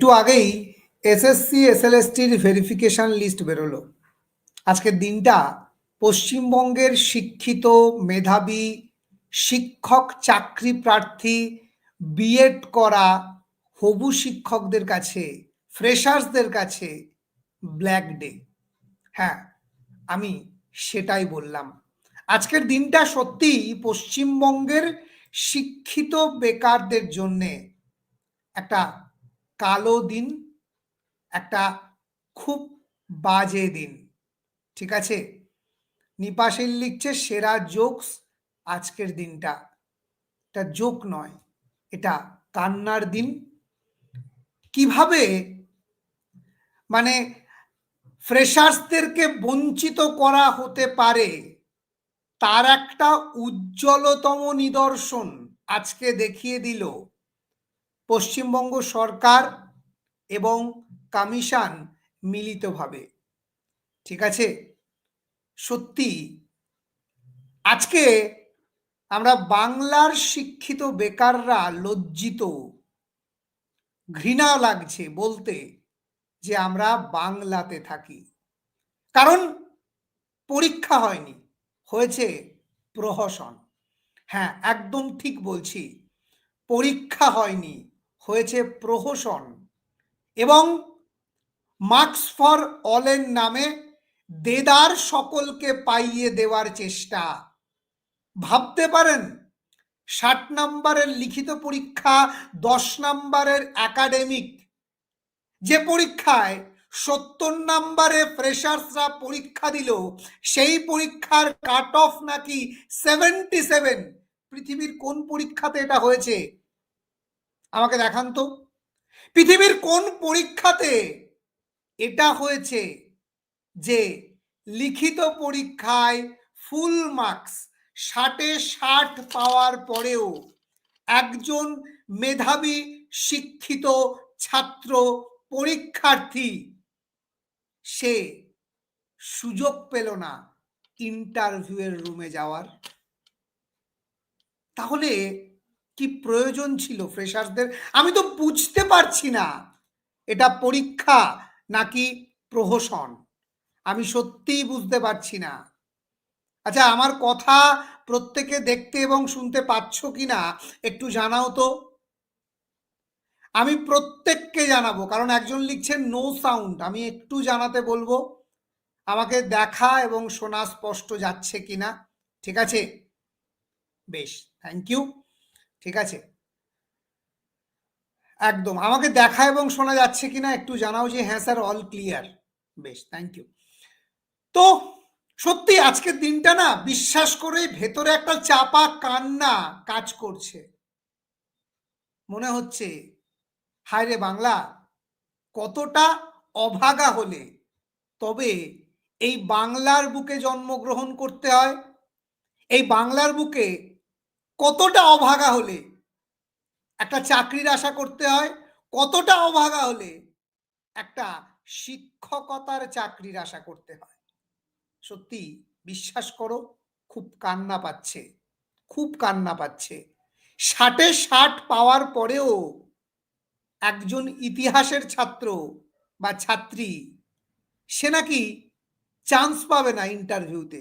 একটু আগেই SSC এসএলএসটির verification list বেরোলো। আজকের দিনটা পশ্চিমবঙ্গের শিক্ষিত, মেধাবী, শিক্ষক, চাকরি প্রার্থী বিএড করা হবু শিক্ষকদের কাছে ফ্রেশার্সদের কাছে ব্ল্যাক ডে হ্যাঁ আমি সেটাই বললাম। আজকের দিনটা সত্যিই পশ্চিমবঙ্গের শিক্ষিত বেকারদের জন্যে একটা কালো দিন, একটা খুব বাজে দিন, ঠিক আছে? নিপাশিল লিখছে, সেরা জোকস আজকের দিনটা। এটা জোক নয়, এটা কান্নার দিন। কীভাবে? মানে ফ্রেশার্সদেরকে বঞ্চিত করা হতে পারে, তার একটা উজ্জ্বলতম নিদর্শন আজকে দেখিয়ে দিল। পশ্চিমবঙ্গ সরকার এবং কমিশন মিলিতভাবে। ঠিক আছে? সত্যি, আজকে আমরা বাংলার শিক্ষিত বেকাররা লজ্জিত। ঘৃণা লাগছে বলতে যে আমরা বাংলাতে থাকি। কারণ পরীক্ষা হয়নি, হয়েছে প্রহসন। হ্যাঁ একদম ঠিক বলছি, পরীক্ষা হয়নি। হয়েছে প্রহসন এবং মার্কস ফর অলের নামে দেদার সকলকে পাইয়ে দেওয়ার চেষ্টা। ভাবতে পারেন, ষাট নাম্বারের লিখিত পরীক্ষা, দশ নাম্বারের একাডেমিক যে পরীক্ষায় সত্তর নাম্বারে ফ্রেশার্সরা পরীক্ষা দিল, সেই পরীক্ষার কাট অফ নাকি সেভেন্টি সেভেন পৃথিবীর কোন পরীক্ষাতে এটা হয়েছে? আমাকে দেখান তো। পৃথিবীর কোন পরীক্ষাতে এটা হয়েছে যে লিখিত পরীক্ষায় ফুল মার্কস, ষাটে ষাট পাওয়ার পরেও একজন মেধাবী, শিক্ষিত ছাত্র, পরীক্ষার্থী সে সুযোগ পেল না ইন্টারভিউয়ের রুমে যাওয়ার। তাহলে কি প্রয়োজন ছিল ফ্রেশার্সদের আমি তো বুঝতে পারছি না। এটা পরীক্ষা নাকি প্রহসন? আমি সত্যিই বুঝতে পারছি না। আচ্ছা আমার কথা প্রত্যেকে দেখতে এবং শুনতে পাচ্ছ কিনা একটু জানাও তো। আমি প্রত্যেককে জানাব, কারণ একজন লিখছেন নো সাউন্ড আমি একটু জানাতে বলব। আমাকে দেখা এবং শোনা স্পষ্ট যাচ্ছে কিনা? ঠিক আছে? বেশ থ্যাংক ইউ ঠিক আছে? একদম। আমাকে দেখা এবং শোনা যাচ্ছে কিনা একটু জানাও যে হ্যাঁ স্যার অল ক্লিয়ার বেশ থ্যাংক ইউ তো, সত্যি আজকের দিনটা না, বিশ্বাস করে ভেতরে একটা চাপা কান্না কাজ করছে। মনে হচ্ছে, হায় বাংলা, কতটা অভাগা হলে। তবে এই বাংলার বুকে জন্মগ্রহণ করতে হয়, এই বাংলার বুকে কতটা অভাগা হলে? একটা চাকরির আশা করতে হয়, কতটা অভাগা হলে একটা শিক্ষকতার চাকরির আশা করতে হয়? সত্যি বিশ্বাস করো, খুব কান্না পাচ্ছে, খুব কান্না পাচ্ছে। ষাটে ষাট পাওয়ার পরেও একজন ইতিহাসের ছাত্র বা ছাত্রী, সে নাকি চান্স পাবে না ইন্টারভিউতে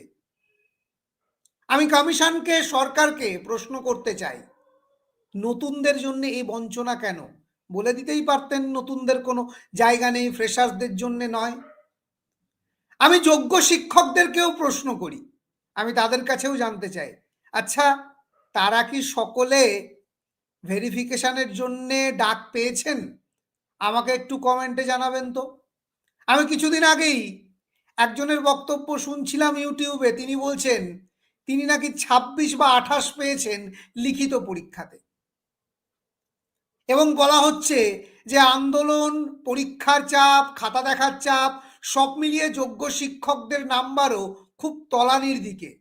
আমি কমিশনকে, সরকারকে প্রশ্ন করতে চাই। নতুনদের জন্য এই বঞ্চনা কেন? বলে দিতেই পারতেন নতুনদের কোনো জায়গা নেই, ফ্রেশার্সদের জন্য নয়। আমি যোগ্য শিক্ষকদেরকেও প্রশ্ন করি। আমি তাদের কাছেও জানতে চাই। আচ্ছা তারা কি সকলে ভেরিফিকেশনের জন্যে ডাক পেয়েছেন? আমাকে একটু কমেন্টে জানাবেন তো। আমি কিছুদিন আগেই একজনের বক্তব্য শুনছিলাম ইউটিউবে। তিনি বলছেন তিনি নাকি ২৬ বা আঠাশ পেয়েছেন লিখিত পরীক্ষাতে। এবং বলা হচ্ছে যে আন্দোলন, পরীক্ষার চাপ, খাতা দেখার চাপ, সব মিলিয়ে যোগ্য শিক্ষকদের নাম্বারও খুব তলানির দিকে।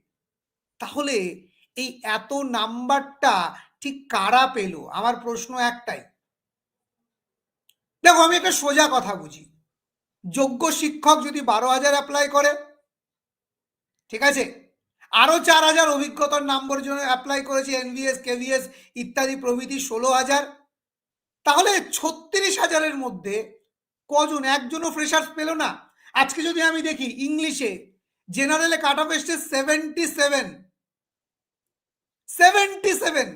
তাহলে এই এত নাম্বারটা ঠিক কারা পেল? আমার প্রশ্ন একটাই। দেখো, আমি একটা সোজা কথা বুঝি। যোগ্য শিক্ষক যদি বারো হাজার অ্যাপ্লাই করে, ঠিক আছে? আরও চার হাজার অভিজ্ঞতার নাম্বার জন্য অ্যাপ্লাই করেছে এনভিএস কেভিএস ইত্যাদি প্রভৃতি ষোলো হাজার। তাহলে ছত্রিশ হাজারের মধ্যে কজন, একজনও ফ্রেশার্স পেল না? আজকে যদি আমি দেখি ইংলিশে জেনারেলে কাট অফ এসছে seventy seven seventy seven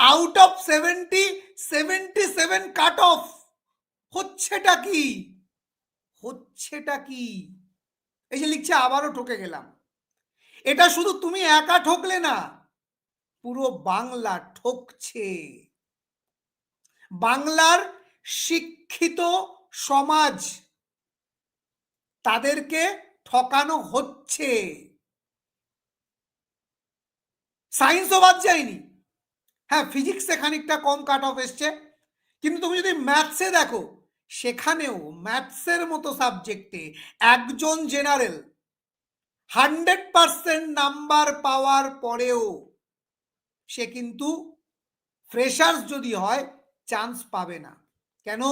out of seventy seventy seven cut off হচ্ছেটা কি? হচ্ছেটা কি? এই যে লিখছে, আবারও ঠকে গেলাম। এটা শুধু তুমি একা ঠকলে না, পুরো বাংলা ঠকছে। বাংলার শিক্ষিত সমাজ তাদেরকে ঠকানো হচ্ছে। সায়েন্সও বাদ যায়নি। হ্যাঁ ফিজিক্সে খানিকটা কম কাট অফ এসছে, কিন্তু তুমি যদি ম্যাথসে দেখো, সেখানেও ম্যাথসের মতো সাবজেক্টে একজন জেনারেল হান্ড্রেড পার্সেন্ট নাম্বার পাওয়ার পরেও সে কিন্তু ফ্রেশার্স যদি হয়, চান্স পাবে না। কেন?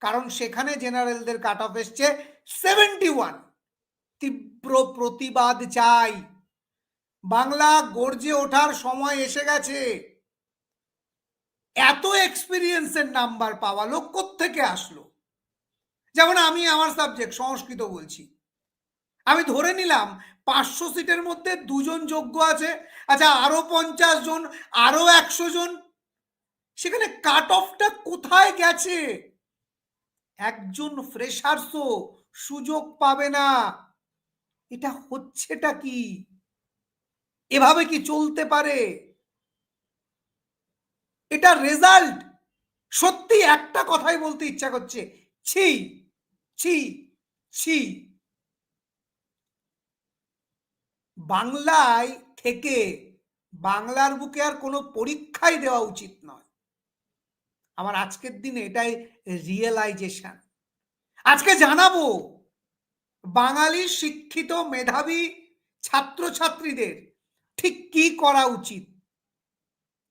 কারণ সেখানে জেনারেলদের কাট অফ এসছে সেভেন্টি ওয়ান তীব্র প্রতিবাদ চাই। বাংলা গর্জে ওঠার সময় এসে গেছে। এত এক্সপিরিয়েন্সের নাম্বার পাওয়া লোক থেকে আসলো? যেমন আমি আমার সাবজেক্ট সংস্কৃত বলছি। আমি ধরে নিলাম পাঁচশো সিটের মধ্যে দুজন যোগ্য আছে। আচ্ছা আরও পঞ্চাশ জন, আরও একশো জন। সেখানে কাট অফটা কোথায় গেছে? একজন ফ্রেশার্সও সুযোগ পাবে না। এটা হচ্ছেটা কি? এভাবে কি চলতে পারে? এটা রেজাল্ট সত্যি একটা কথাই বলতে ইচ্ছা করছে। ছি ছি ছি। বাংলায় থেকে বাংলার বুকে আর কোনো পরীক্ষাই দেওয়া উচিত নয়। আমার আজকের দিনে এটাই রিয়েলাইজেশন আজকে জানাব, বাঙালি শিক্ষিত মেধাবী ছাত্রছাত্রীদের ঠিক কি করা উচিত?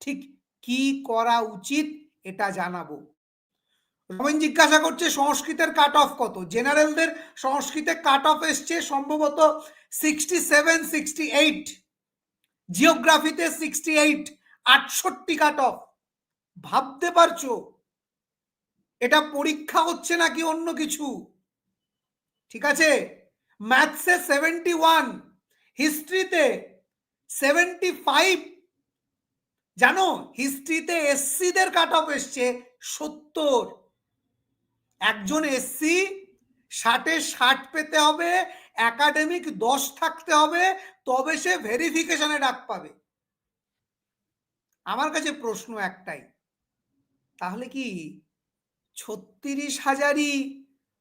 ঠিক কি করা উচিত এটা জানাব। রমেন জিজ্ঞাসা করছে, সংস্কৃতের কাট অফ কত জেনারেলদের সংস্কৃতে কাট অফ এসছে সম্ভবত সিক্সটি সেভেন সিক্সটি এইট জিওগ্রাফিতে সিক্সটি এইট আটষট্টি কাট অফ ভাবতে পারছ? এটা পরীক্ষা হচ্ছে নাকি অন্য কিছু? ঠিক আছে? ম্যাথসে সেভেন্টি ওয়ান হিস্ট্রিতে সেভেন্টি ফাইভ জানো হিস্ট্রিতে এসসিদের কাট অফ এসছে সত্তর। একজন এসসি ষাটে ষাট পেতে হবে একাডেমিক দশ থাকতে হবে, তবে সে ভেরিফিকেশনে ডাক পাবে। আমার কাছে প্রশ্ন একটাই, তাহলে কি ছত্রিশ হাজারই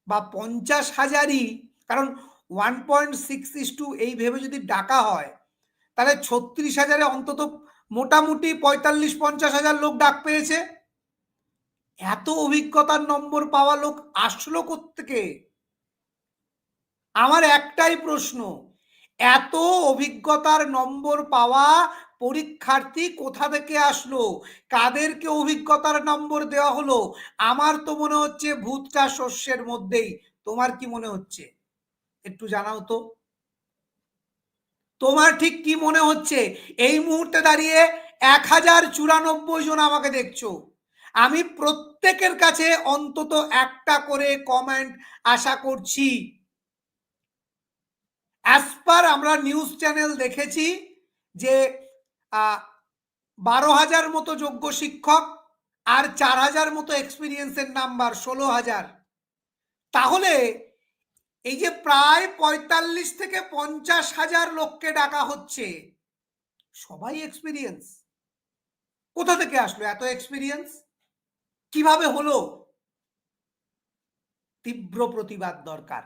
বা পঞ্চাশ হাজারই, কারণ one point six is to এই ভেবে যদি ডাকা হয়, তাহলে ছত্রিশ হাজারে অন্তত মোটামুটি পঁয়তাল্লিশ, পঞ্চাশ হাজার লোক ডাক পেয়েছে। এত অভিজ্ঞতার নম্বর পাওয়া লোক আসলো থেকে আমার একটাই প্রশ্ন, এত অভিজ্ঞতার নম্বর পাওয়া পরীক্ষার্থী কোথা থেকে আসলো? কাদেরকে অভিজ্ঞতার নম্বর দেওয়া হলো? আমার তো মনে হচ্ছে ভূতটা শস্যের মধ্যেই। তোমার কি মনে হচ্ছে? একটু জানাও তো। তোমার ঠিক কি মনে হচ্ছে? এই মুহূর্তে দাঁড়িয়ে এক হাজার চুরানব্বই জন আমাকে দেখছ। আমি প্রত্যেকের কাছে অন্তত একটা করে কমেন্ট আশা করছি। অ্যাজ পার আমরা নিউজ চ্যানেল দেখেছি যে বারো হাজার মতো যোগ্য শিক্ষক আর চার হাজার মতো এক্সপিরিয়েন্সের নাম্বার ষোলো হাজার। তাহলে এই যে প্রায় পঁয়তাল্লিশ থেকে পঞ্চাশ হাজার লোককে ডাকা হচ্ছে, সবাই এক্সপিরিয়েন্স কোথা থেকে আসলো এত এক্সপিরিয়েন্স কীভাবে হলো? তীব্র প্রতিবাদ দরকার।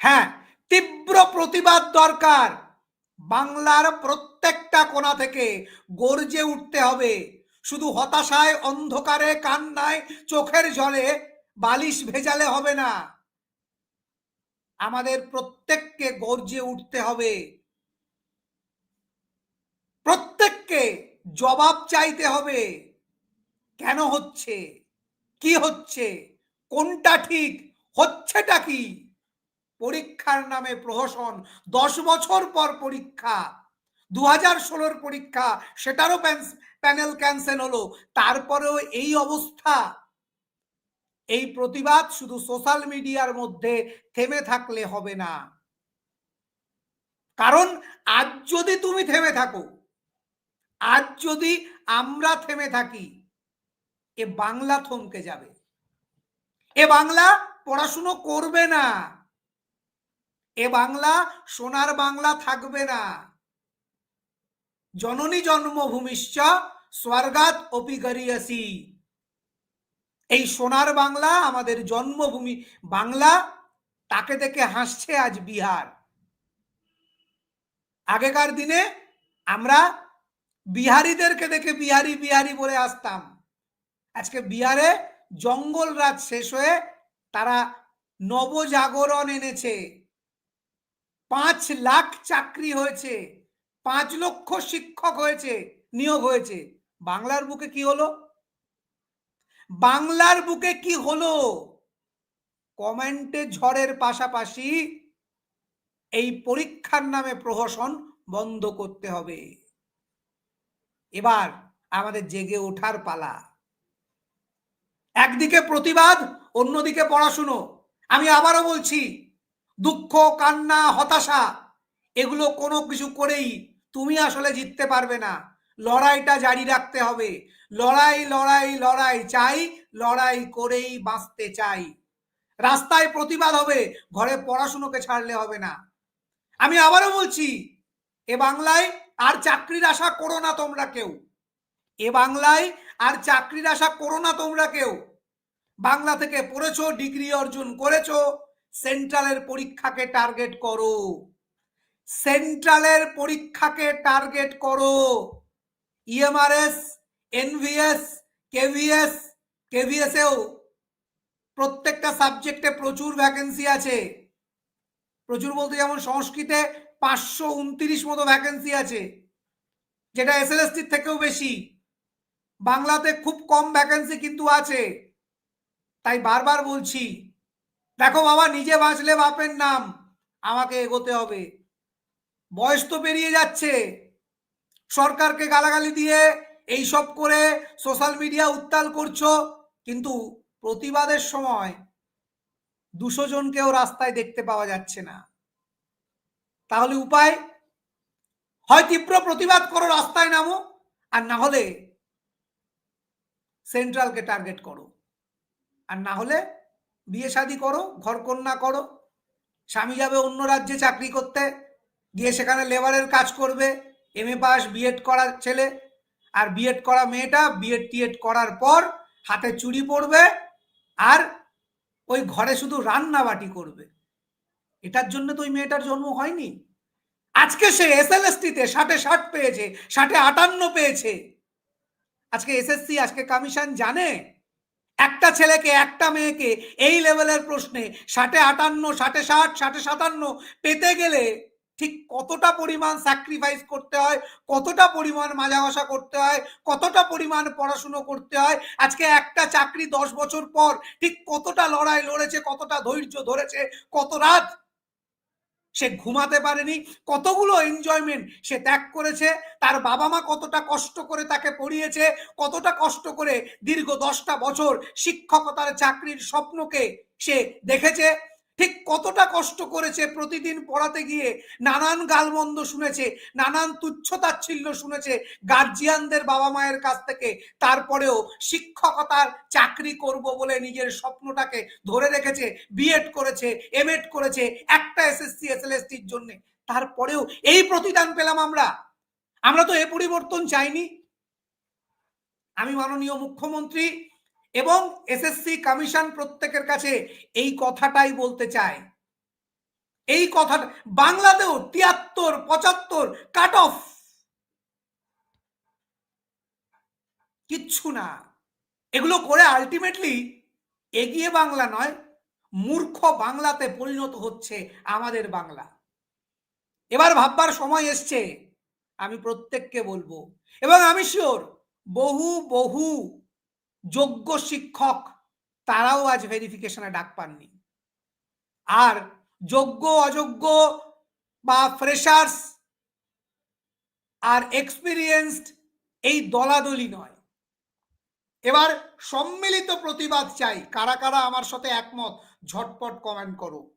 হ্যাঁ তীব্র প্রতিবাদ দরকার। বাংলার প্রত্যেকটা কোণা থেকে গর্জে উঠতে হবে। শুধু হতাশায়, অন্ধকারে, কান্নায়, চোখের জলে বালিশ ভেজালে হবে না। আমাদের প্রত্যেককে গর্জে উঠতে হবে। প্রত্যেককে জবাব চাইতে হবে। কেন হচ্ছে? কি হচ্ছে? কোনটা ঠিক? হচ্ছেটা কি? পরীক্ষার নামে প্রহসন, দশ বছর পর পরীক্ষা। দু হাজার ষোলোর পরীক্ষা, সেটারও প্যানেল ক্যান্সেল হলো। তারপরেও এই অবস্থা। এই প্রতিবাদ শুধু সোশ্যাল মিডিয়ার মধ্যে থেমে থাকলে হবে না। কারণ আজ যদি তুমি থেমে থাকো, আজ যদি আমরা থেমে থাকি, এ বাংলা থমকে যাবে। এ বাংলা পড়াশুনো করবে না। এ বাংলা সোনার বাংলা থাকবে না। জননী জন্মভূমিশ্চ স্বর্গাত অপি গরিয়াসি এই সোনার বাংলা আমাদের জন্মভূমি, বাংলা তাকে দেখে হাসছে আজ বিহার। আগেকার দিনে আমরা বিহারিদেরকে দেখে বিহারি বিহারি বলে আসতাম। আজকে বিহারে জঙ্গল রাত শেষ হয়ে তারা নবজাগরণ এনেছে। পাঁচ লাখ চাকরি হয়েছে, পাঁচ লক্ষ শিক্ষক হয়েছে, নিয়োগ হয়েছে। বাংলার বুকে কি হলো? বাংলার বুকে কি হলো? কমেন্টে ঝড়ের পাশাপাশি এই পরীক্ষার নামে প্রহসন বন্ধ করতে হবে। এবার আমাদের জেগে ওঠার পালা। একদিকে প্রতিবাদ, অন্যদিকে পড়াশুনো। আমি আবারও বলছি দুঃখ, কান্না, হতাশা, এগুলো কোনো কিছু করেই তুমি আসলে জিততে পারবে না। লড়াইটা জারি রাখতে হবে। লড়াই লড়াই লড়াই চাই, লড়াই করেই বাঁচতে চাই। রাস্তায় প্রতিবাদ হবে, ঘরে পড়াশুনোকে ছাড়লে হবে না। আমি আবারও বলছি, এ বাংলায় আর চাকরির আশা করো না তোমরা কেউ। এ বাংলায় আর চাকরির আশা করো না তোমরা কেউ। বাংলা থেকে পড়েছো, ডিগ্রি অর্জন করেছ সেন্ট্রালের পরীক্ষাকে টার্গেট করো। সেন্ট্রালের পরীক্ষাকে টার্গেট করো। ইএমআরএস এনভিএস কেভিএস কেভিএসেও প্রত্যেকটা সাবজেক্টে প্রচুর ভ্যাকেন্সি আছে। প্রচুর বলতে যেমন সংস্কৃতে পাঁচশো উনত্রিশ মতো ভ্যাকেন্সি আছে, যেটা এস এসএলএসটির থেকেও বেশি। বাংলাতে খুব কম ভ্যাকেন্সি কিন্তু আছে। তাই বারবার বলছি দেখো বাবা, নিজে বাঁচলে বাপের নাম। আমাকে এগোতে হবে। বয়স তো পেরিয়ে যাচ্ছে। সরকারকে গালাগালি দিয়ে এই সব করে সোশ্যাল মিডিয়া উত্তাল করছ, কিন্তু প্রতিবাদের সময় দুশো জনকেও রাস্তায় দেখতে পাওয়া যাচ্ছে না। তাহলে উপায়? হয় তীব্র প্রতিবাদ করো, রাস্তায় নামো, আর না হলে সেন্ট্রালকে টার্গেট করো। আর না হলে বিয়ে শাদি করো, ঘর কন্যা করো, স্বামী যাবে অন্য রাজ্যে চাকরি করতে, গিয়ে সেখানে লেবারের কাজ করবে এম এ পাস বিএড করার ছেলে, আর বিএড করা মেয়েটা বিএড টিএড করার পর হাতে চুড়ি পড়বে আর ওই ঘরে শুধু রান্না বাটি করবে। এটার জন্য তো ওই মেয়েটার জন্ম হয়নি। আজকে সে এস এল এস টিতে ষাটে ষাট পেয়েছে, ষাটে আটান্ন পেয়েছে। আজকে এসএসসি আজকে কমিশন জানে একটা ছেলেকে, একটা মেয়েকে এই লেভেলের প্রশ্নে ষাটে আটান্ন, ষাটে ষাট, ষাটে সাতান্ন পেতে গেলে ঠিক কতটা পরিমাণ স্যাক্রিফাইস করতে হয়, কতটা পরিমাণ মাজা ঘষা করতে হয়, কতটা পরিমাণ পড়াশুনো করতে হয়, আজকে একটা চাকরি দশ বছর পর ঠিক কতটা লড়াই লড়েছে, কতটা ধৈর্য ধরেছে, কত রাত সে ঘুমাতে পারেনি, কতগুলো এনজয়মেন্ট সে ত্যাগ করেছে, তার বাবা মা কতটা কষ্ট করে তাকে পড়িয়েছে, কতটা কষ্ট করে দীর্ঘ দশটা বছর শিক্ষকতার চাকরির স্বপ্নকে সে দেখেছে ঠিক কতটা কষ্ট করেছে প্রতিদিন পড়াতে গিয়ে, নানান গালমন্দ শুনেছে, নানান তুচ্ছতাচ্ছিল্য শুনেছে গার্জিয়ানদের বাবা মায়ের কাছ থেকে। তারপরেও শিক্ষকতার চাকরি করব বলে নিজের স্বপ্নটাকে ধরে রেখেছে বিএড করেছে এমএড করেছে, একটা এসএসসি এসএলএসটির জন্য। তারপরেও এই প্রতিদান পেলাম আমরা। আমরা তো এ পরিবর্তন চাইনি। আমি মাননীয় মুখ্যমন্ত্রী এবং এসএসসি কমিশন প্রত্যেকের কাছে এই কথাটাই বলতে চায়। এই কথা, বাংলাতেও তিয়াত্তর, পঁচাত্তর কাট অফ কিচ্ছু না। এগুলো করে আলটিমেটলি এগিয়ে বাংলা নয়, মূর্খ বাংলাতে পরিণত হচ্ছে আমাদের বাংলা। এবার ভাববার সময় এসছে, আমি প্রত্যেককে বলব। এবং আমি শিওর বহু বহু যোগ্য শিক্ষক তারাও আজ ভেরিফিকেশনে ডাক পাননি। আর যোগ্য, অযোগ্য বা ফ্রেশার্স আর এক্সপিরিয়েন্সড এই দলাদলি নয়। এবার সম্মিলিত প্রতিবাদ চাই। কারা কারা আমার সাথে একমত, ঝটপট কমেন্ট করো।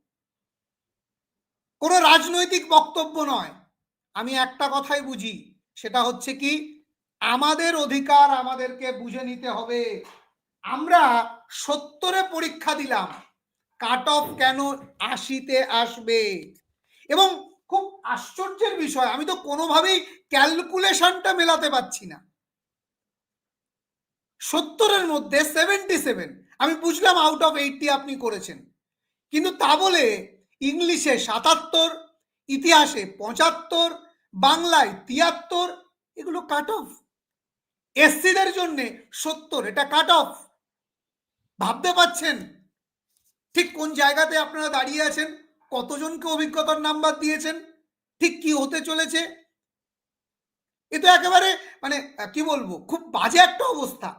কোনো রাজনৈতিক বক্তব্য নয়। আমি একটা কথাই বুঝি, সেটা হচ্ছে কি আমাদের অধিকার আমাদেরকে বুঝে নিতে হবে। আমরা সত্তরে পরীক্ষা দিলাম কাট অফ কেন আশিতে আসবে? এবং খুব আশ্চর্যের বিষয়, আমি তো কোনোভাবেই ক্যালকুলেশনটা মেলাতে পারছি না। সত্তরের মধ্যে সেভেন্টি সেভেন আমি বুঝলাম আউট অফ এইটটি আপনি করেছেন। কিন্তু তা বলে ইংলিশে সাতাত্তর, ইতিহাসে পঁচাত্তর, বাংলায় তিয়াত্তর, এগুলো কাট অফ এসসিদের জন্য সত্তর, এটা কাট অফ ভাবতে পাচ্ছেন ঠিক কোন জায়গাতে আপনারা দাঁড়িয়ে আছেন? কতজনকে অভিজ্ঞতার নাম্বার দিয়েছেন? ঠিক কি হতে চলেছে? এ তো একেবারে মানে কি বলব, খুব বাজে একটা অবস্থা।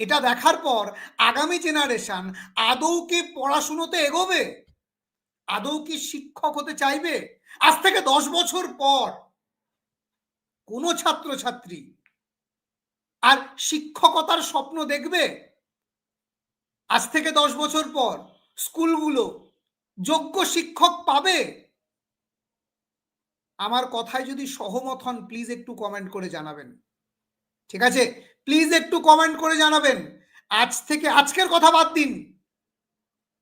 এটা দেখার পর আগামী জেনারেশন আদৌ কি পড়াশুনোতে এগোবে? আদৌ কি শিক্ষক হতে চাইবে? আজ থেকে দশ বছর পর কোনো ছাত্রছাত্রী আর শিক্ষকতার স্বপ্ন দেখবে? আজ থেকে দশ বছর পর স্কুলগুলো যোগ্য শিক্ষক পাবে? আমার কথায় যদি সহমত হন প্লিজ একটু কমেন্ট করে জানাবেন। ঠিক আছে? প্লিজ একটু কমেন্ট করে জানাবেন। আজ থেকে, আজকের কথা বাদ দিন।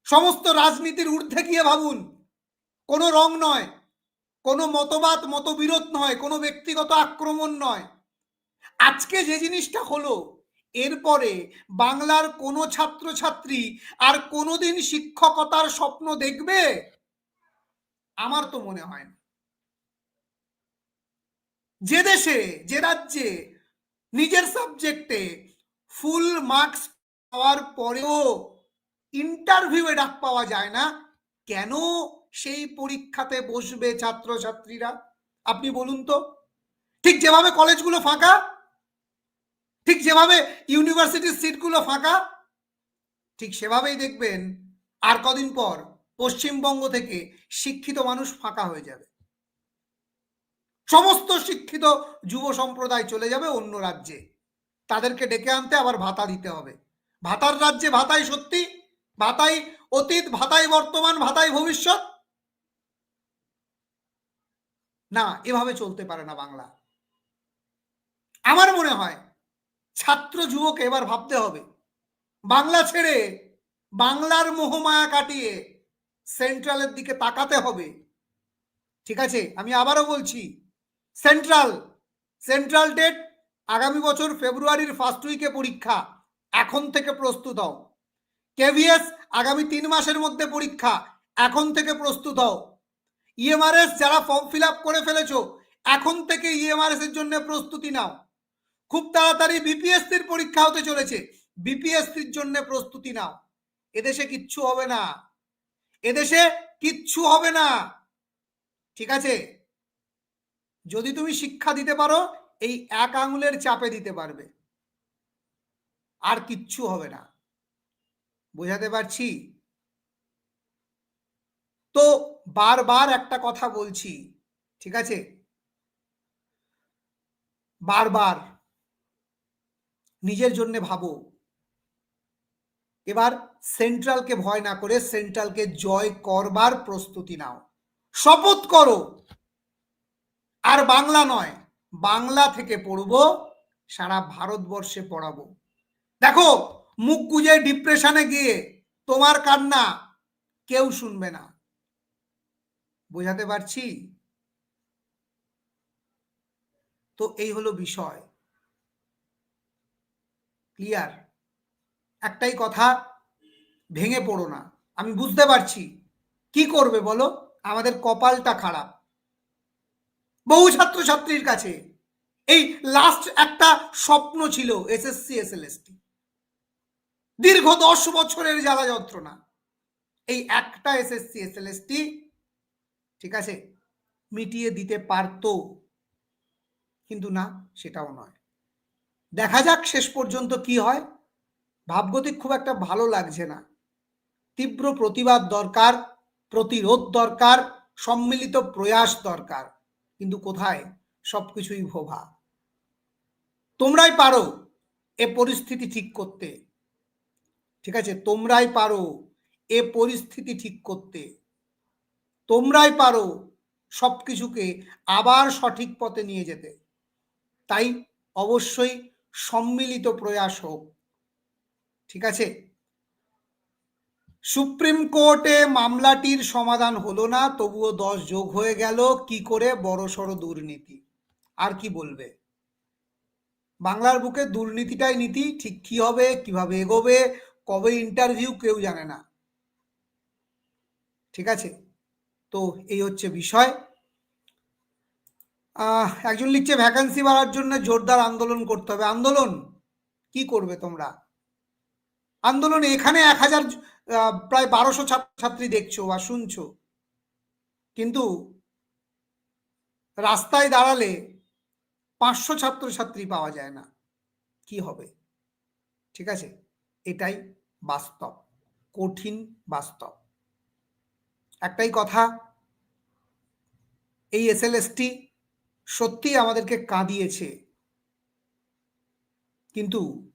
সমস্ত রাজনীতির ঊর্ধ্বে গিয়ে ভাবুন। কোনো রং নয়, কোনো মতবাদ, মতবিরোধ নয়, কোনো ব্যক্তিগত আক্রমণ নয়। আজকে যে জিনিসটা হলো, এরপরে বাংলার কোনো ছাত্রছাত্রী আর কোনোদিন শিক্ষকতার স্বপ্ন দেখবে? আমার তো মনে হয় না। যে দেশে, যে রাজ্যে নিজের সাবজেক্টে ফুল মার্কস পাওয়ার পরেও ইন্টারভিউয়ে ডাক পাওয়া যায় না, কেন সেই পরীক্ষাতে বসবে ছাত্রছাত্রীরা? আপনি বলুন তো। ঠিক যেভাবে কলেজগুলো ফাঁকা ঠিক যেভাবে ইউনিভার্সিটির সিটগুলো ফাঁকা, ঠিক সেভাবেই দেখবেন আর কদিন পর পশ্চিমবঙ্গ থেকে শিক্ষিত মানুষ ফাঁকা হয়ে যাবে। সমস্ত শিক্ষিত যুব সম্প্রদায় চলে যাবে অন্য রাজ্যে। তাদেরকে ডেকে আনতে আবার ভাতা দিতে হবে। ভাতার রাজ্যে ভাতাই সত্যি, ভাতাই অতীত, ভাতাই বর্তমান, ভাতাই ভবিষ্যৎ? না, এভাবে চলতে পারে না বাংলা। আমার মনে হয় ছাত্র যুবক এবার ভাবতে হবে। বাংলা ছেড়ে বাংলার মোহমায়া কাটিয়ে সেন্ট্রালের দিকে তাকাতে হবে। ঠিক আছে? আমি আবারও বলছি, সেন্ট্রাল সেন্ট্রাল ডেট আগামী বছর ফেব্রুয়ারির ফার্স্ট উইকে পরীক্ষা। এখন থেকে প্রস্তুত হও। কেভিএস আগামী তিন মাসের মধ্যে পরীক্ষা। এখন থেকে প্রস্তুত হও। ইএমআরএস যারা ফর্ম ফিল আপ করে ফেলেছো, এখন থেকে ইএমআরএস এর জন্য প্রস্তুতি নাও। খুব তাড়াতাড়ি বিপিএসসির পরীক্ষা হতে চলেছে। বিপিএসসির জন্য প্রস্তুতি নাও। এদেশে কিচ্ছু হবে না। এদেশে কিচ্ছু হবে না। ঠিক আছে? যদি তুমি শিক্ষা দিতে পারো, এই এক আঙুলের চাপে দিতে পারবে। আর কিচ্ছু হবে না। বোঝাতে পারছি? তো বারবার একটা কথা বলছি। ঠিক আছে? বারবার। নিজের জন্য ভাবো। এবার সেন্ট্রালকে ভয় না করে সেন্ট্রালকে জয় করবার প্রস্তুতি নাও। শপথ করো। আর বাংলা নয়, বাংলা থেকে পড়ব, সারা ভারতবর্ষে পড়াবো। দেখো, মুখ গুজে ডিপ্রেশনে গিয়ে তোমার কান্না কেউ শুনবে না। বোঝাতে পারছি? তো এই হলো বিষয়। ক্লিয়ার একটাই কথা, ভেঙে পড়ো না। আমি বুঝতে পারছি। কি করবে বলো? আমাদের কপালটা খারাপ। বহু ছাত্রছাত্রীর কাছে এই লাস্ট একটা স্বপ্ন ছিল এসএসসি, এসএলএসটি। দীর্ঘ দশ বছরের জ্বালা যন্ত্রণা। এই একটা এসএসসি, এসএলএসটি, ঠিক আছে, মিটিয়ে দিতে পারতো। কিন্তু না, সেটাও নয়। দেখা যাক শেষ পর্যন্ত কি হয়। ভাবগতিক খুব একটা ভালো লাগছে না। তীব্র প্রতিবাদ দরকার, প্রতিরোধ দরকার, সম্মিলিত প্রয়াস দরকার। কিন্তু কোথায়? সবকিছুই ভোভা। তোমরাই পারো এ পরিস্থিতি ঠিক করতে। ঠিক আছে, তোমরাই পারো এ পরিস্থিতি ঠিক করতে। তোমরাই পারো সবকিছুকে আবার সঠিক পথে নিয়ে যেতে। তাই অবশ্যই সম্মিলিত প্রয়াস হোক। ঠিক আছে? সুপ্রিম কোর্টে মামলাটির সমাধান হলো না, তবুও দশ যোগ হয়ে গেল। কি করে? বড়সড় দুর্নীতি। আর কি বলবে? বাংলার বুকে দুর্নীতিটাই নীতি। ঠিক কি হবে? কীভাবে এগোবে? কবে ইন্টারভিউ কেউ জানে না। ঠিক আছে? তো এই হচ্ছে বিষয়। একজন লিখছে ভ্যাকান্সি বাড়ার জন্য জোরদার আন্দোলন করতে হবে। আন্দোলন? কি করবে তোমরা? আন্দোলনে এখানে এক হাজার প্রায় বারোশো ছাত্রী দেখছ বা শুনছো। কিন্তু রাস্তায় দাঁড়ালে পাঁচশো ছাত্রছাত্রী পাওয়া যায় না। কি হবে? ঠিক আছে? এটাই বাস্তব, কঠিন বাস্তব। একটাই কথা, এই এসএলএসটি সত্যি আমাদেরকে কাঁদিয়েছে। কিন্তু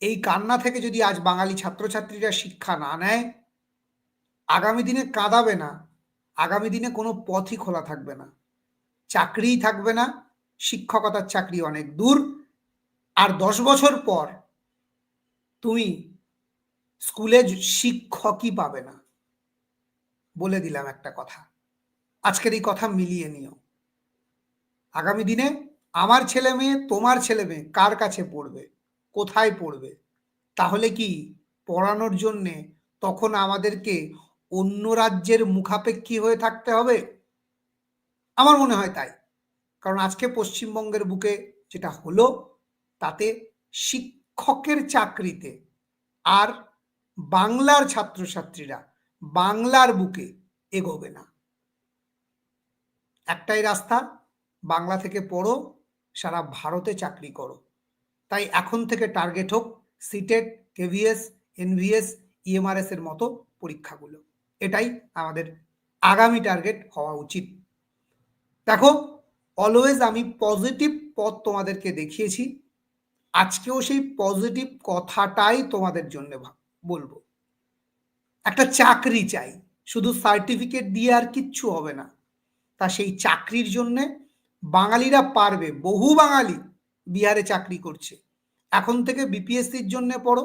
এই কান্না থেকে যদি আজ বাঙালি ছাত্রছাত্রীরা শিক্ষা না নেয়, আগামী দিনে কাঁদাবে না। আগামী দিনে কোনো পথই খোলা থাকবে না। চাকরিই থাকবে না। শিক্ষকতার চাকরি অনেক দূর। আর দশ বছর পর তুমি স্কুলে শিক্ষকই পাবে না। বলে দিলাম একটা কথা। আজকের এই কথা মিলিয়ে নিও। আগামী দিনে আমার ছেলে মেয়ে, তোমার ছেলে মেয়ে কার কাছে পড়বে? কোথায় পড়বে? তাহলে কি পড়ানোর জন্যে তখন আমাদেরকে অন্য রাজ্যের মুখাপেক্ষী হয়ে থাকতে হবে? আমার মনে হয় তাই। কারণ আজকে পশ্চিমবঙ্গের বুকে যেটা হলো, তাতে শিক্ষকের চাকরিতে আর বাংলার ছাত্রছাত্রীরা বাংলার বুকে এগোবে না। একটাই রাস্তা বাংলা থেকে পড়ো, সারা ভারতে চাকরি করো। তাই এখন থেকে টার্গেট হোক সিটেট কেভিএস এনভিএস ইএমআরএস এর মতো পরীক্ষাগুলো। এটাই আমাদের আগামী টার্গেট হওয়া উচিত। দেখো অলওয়েজ আমি পজিটিভ পথ তোমাদেরকে দেখিয়েছি। আজকেও সেই পজিটিভ কথাটাই তোমাদের জন্য বলব। একটা চাকরি চাই। শুধু সার্টিফিকেট দিয়ে আর কিচ্ছু হবে না। তা সেই চাকরির জন্যে বাঙালিরা পারবে, বহু বাঙালি বিহারে চাকরি করছে। এখন থেকে বিপিএসসির জন্য পড়ো,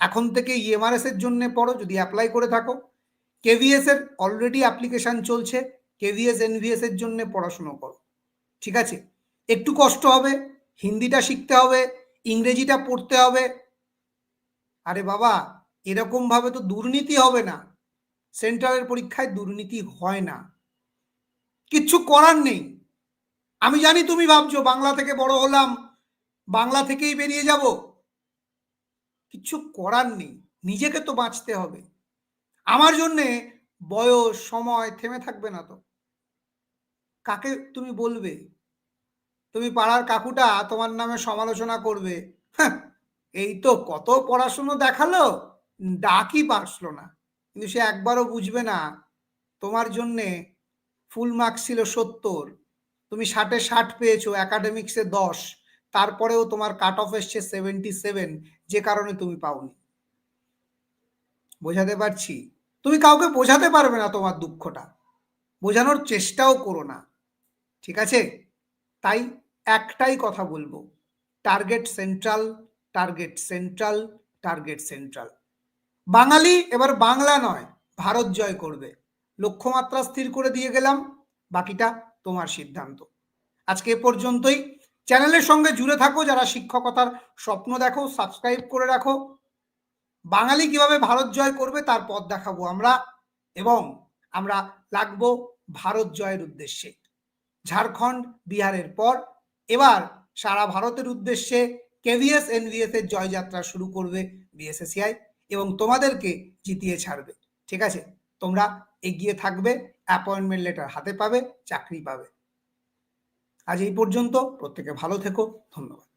এখন থেকে ইএমআরএস এর জন্য পড়ো, যদি অ্যাপ্লাই করে থাকো। কেভিএস এর অলরেডি অ্যাপ্লিকেশন চলছে কেভিএস এনভিএস এর জন্য পড়াশুনো করো, ঠিক আছে? একটু কষ্ট হবে, হিন্দিটা শিখতে হবে, ইংরেজিটা পড়তে হবে। আরে বাবা এরকম ভাবে তো দুর্নীতি হবে না, সেন্ট্রালের পরীক্ষায় দুর্নীতি হয় না, কিচ্ছু করার নেই। আমি জানি তুমি ভাবছ বাংলা থেকে বড় হলাম বাংলা থেকেই বেরিয়ে যাব। কিচ্ছু করার নেই নিজেকে তো বাঁচতে হবে। আমার জন্যে বয়স সময় থেমে থাকবে না তো। কাকে তুমি বলবে? তুমি পাড়ার কাকুটা তোমার নামে সমালোচনা করবে। হ্যাঁ, এই তো কত পড়াশুনো দেখাল ডাকই পারছিল না। কিন্তু সে একবারও বুঝবে না তোমার জন্যে ফুল মার্কস ছিল সত্তর। তুমি ষাটে ষাট পেয়েছ একাডেমিক্সে দশ, তারপরেও তোমার কাট অফ এসছে সেভেন্টি সেভেন যে কারণে তুমি পাওনি। বোঝাতে পারছি? তুমি কাউকে বোঝাতে পারবে না তোমার দুঃখটা। বোঝানোর চেষ্টাও করো না। ঠিক আছে? তাই একটাই কথা বলব। Target central target central target central Bengali এবার বাংলা নয়, ভারত জয় করবে। লক্ষ্যমাত্রা স্থির করে দিয়ে গেলাম। বাকিটা তোমার সিদ্ধান্ত। আজকে এ পর্যন্তই। চ্যানেলের সঙ্গে জুড়ে থাকো, যারা শিক্ষকতার স্বপ্ন দেখো সাবস্ক্রাইব করে রাখো। বাঙালি কীভাবে ভারত জয় করবে তার পথ দেখাবো আমরা এবং আমরা লাগবো ভারত জয়ের উদ্দেশ্যে। ঝাড়খণ্ড, বিহারের পর এবার সারা ভারতের উদ্দেশ্যে কেভিএস এনভিএস এর জয়যাত্রা শুরু করবে বিএসএসিআই এবং তোমাদেরকে জিতিয়ে ছাড়বে। ঠিক আছে? তোমরা এগিয়ে থাকবে। অ্যাপয়েন্টমেন্ট লেটার হাতে পাবে চাকরি পাবে। আজ এই পর্যন্ত প্রত্যেকে ভালো থেকো ধন্যবাদ।